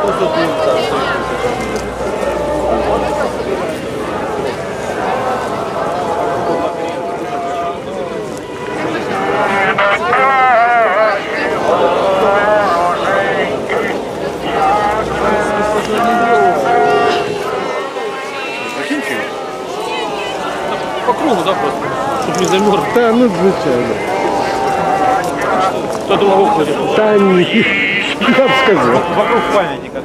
По кругу, да, просто? Щоб не замерз. Та ну звичайно. Хто довго ходить? Та ні. Я б сказав. Вокруг пам'ятника.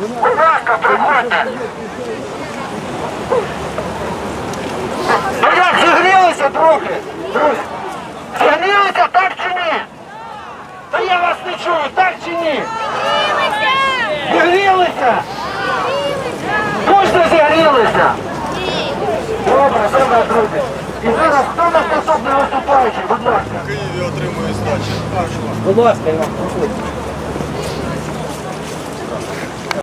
Будь ласка, приходьте! Ну як, зігрілися трохи? Друзі, зігрілися так чи ні? Та я вас не чую, так чи ні? Зігрілися? Точно зігрілися? Добре, добре, друзі. І зараз хто у нас наступний виступаючий, будь ласка. Києві отримує здачі. Будь ласка, Іван, проходь.